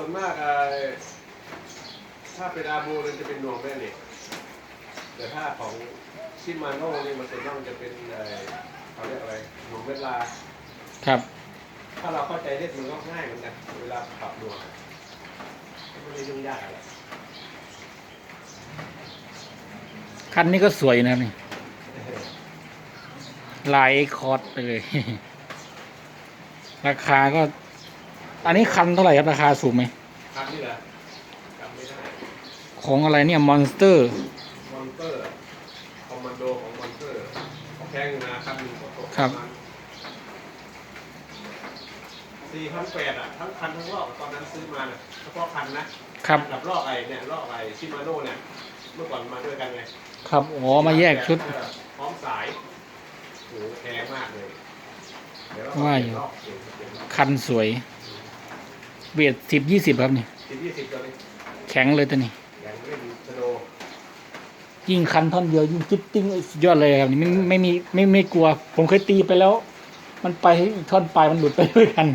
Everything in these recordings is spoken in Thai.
ส่วนมากเอ่อถ้าเป็นอาบูเนี่ยจะเป็นหน่วงแม่เหล็กแต่ถ้าของชิมาโน่นี่มันส่วนมากมันจะเป็นเอ่อเขาเรียกอะไรหน่วงเวลา ครับ ถ้าเราเข้าใจเล่นมันก็ง่ายเหมือนกันเวลาปรับหน่วงไม่ได้ยุ่งยากอะไรคันนี้ก็สวยนะครับนี่ลายคอร์ดไปเลย ราคาก็ อันนี้คันเท่าไหร่ครับราคาสูงไหมครับนี่แหละจำไม่ได้ของอะไรเนี่ยมอนสเตอร์ มอนเตอร์คอมมานโดของมอนเตอร์เขาแพงอยู่นะครับหนึ่งก็ตกครับ สี่พันแปดอะ ทั้งคันทั้งรอบตอนนั้นซื้อมาน่ะเฉพาะคันนะครับ กับรอบไอ้เนี่ยรอบไอ้ชิมาโน่เนี่ยเมื่อก่อนมาด้วยกันไง ครับอ๋อมาแยกชุดเออพร้อมสายโหแพงมากเลยเดี๋ยวเราว่าอยู่รอบเปลี่ยนเปลี่ยนรอบคันสวย เบียดสิบยี่สิบครับนี่สิบยี่สิบตัวนี้แข็งเลยตัวนี้อย่างเล่นสโนว์ยิ่งคันท่อนเดียวยิ่งจิ๊บติ้งสุดยอดเลยครับนี่ไม่ไม่มีไม่ไม่กลัว ผมเคยตีไปแล้ว มันไปอีกท่อนปลายมันหลุดไปด้วยกัน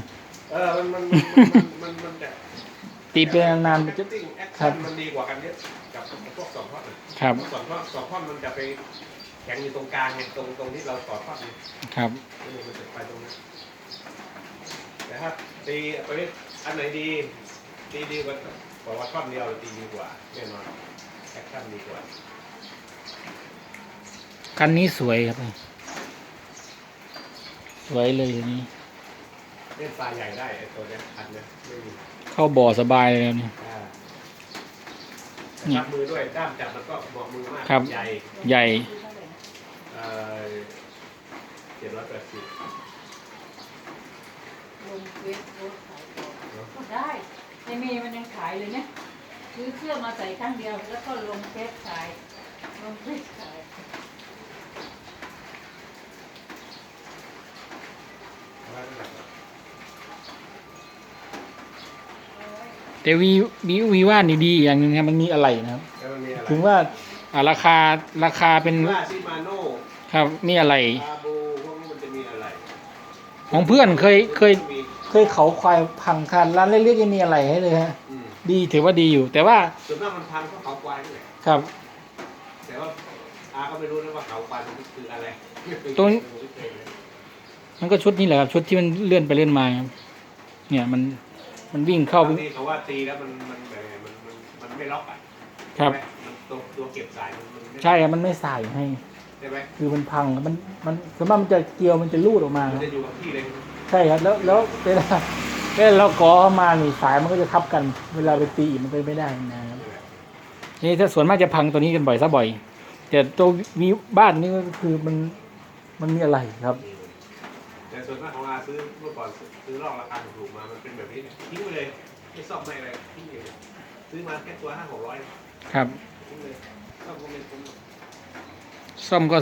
เออมันมันมันมันมันมันจะตีไปนานๆแอมันคจะติ้งแอคครัชั่บนมันดีกว่ากันเยอะกับพวกสองท่อนน่ะครับสองท่อนสองท่อนมันจะไปแข็งอยู่ตรงกลางไงตรงตรงที่เราต่อท่อนนี่ครับนี่มันจะไปตรงนั้น แต่ถ้าตีไปอันไหนดี ตีดีกว่าบอกว่าท่อนเดียวตีดีกว่าแน่นอนแอคชั่นดีกว่าคันนี้สวยครับ สวยเลยอันนี้เล่นปลาใหญ่ได้ไอ้ตัวเนี้ยอันเนี้ยไม่มีเข้าบ่อสบายเลยครับนี่อ่านี่จับมือด้วยด้ามจับมันก็เหมาะมือมากครับ ใหญ่ใหญ่ เอ่อเจ็ดร้อยแปดสิบ ลงเฟซบุ๊กขายของก็ได้ในเมย์มันยังขายเลยเนี่ยซื้อเสื้อมาใส่ครั้งเดียวแล้วก็ลงเฟซขายลงเฟซขายแต่วีวีวีว่านี่ดีอย่างหนึงครับมันมีอะไรนะครับ แล้วมันมีอะไรถึงว่าอ่าราคาราคาเป็น ว่าซิมาโน่ครับมีอะไรคาบู ของเพื่อนเคยเคยมีเคยเขาควายพังคันร้านเล็กๆยังมีอะไรให้เลยฮะ อืมดีถือว่าดีอยู่ แต่ว่าส่วนมากมันพังเพราะเขาควายนี่แหละครับ แต่ว่าอาก็ไม่รู้นะว่าเขาควายมันคืออะไรตรงไม่เคยเลยมันก็ชุดนี้แหละครับ ชุดที่มันเลื่อนไปเลื่อนมาครับเนี่ยมันมันวิ่งเข้าบางทีเขาว่าตีแล้วมันมันแบบมันมันมันไม่ล็อกอะครับ ใช่ไหมมันตัวตัวเก็บสายมันมันไม่ใช่ครับมันไม่ใส่ให้ใช่ไหมคือมันพังมันมันสมมติมันจะเกลียวมันจะรูดออกมาคมัรันบจะอยู่กับที่เลยใช่ครับ แล้วแล้วเวลาเวลาเรากอเข้ามานี่สายมันก็จะทับกัน เวลาไปตีอีกมันก็ไม่ได้นะครับนี่ถ้าส่วนมากจะพังตัวนี้กันบ่อยซะบ่อย แต่ตัววีบ้านนี่ก็คือมันมันมีอะไรครับ แต่ส่วนมากของอาซื้อเมื่อก่อนซื้อรอบราคาถูกๆมา มันเป็นแบบนี้เนี่ยทิ้งไปเลยไม่ซ่อมไม่อะไรทิ้งเลยซื้อมาแค่ตัวห้าหกร้อยครับทิ้งเลยซ่อมก็ไม่คุ้ม ซ่อมก็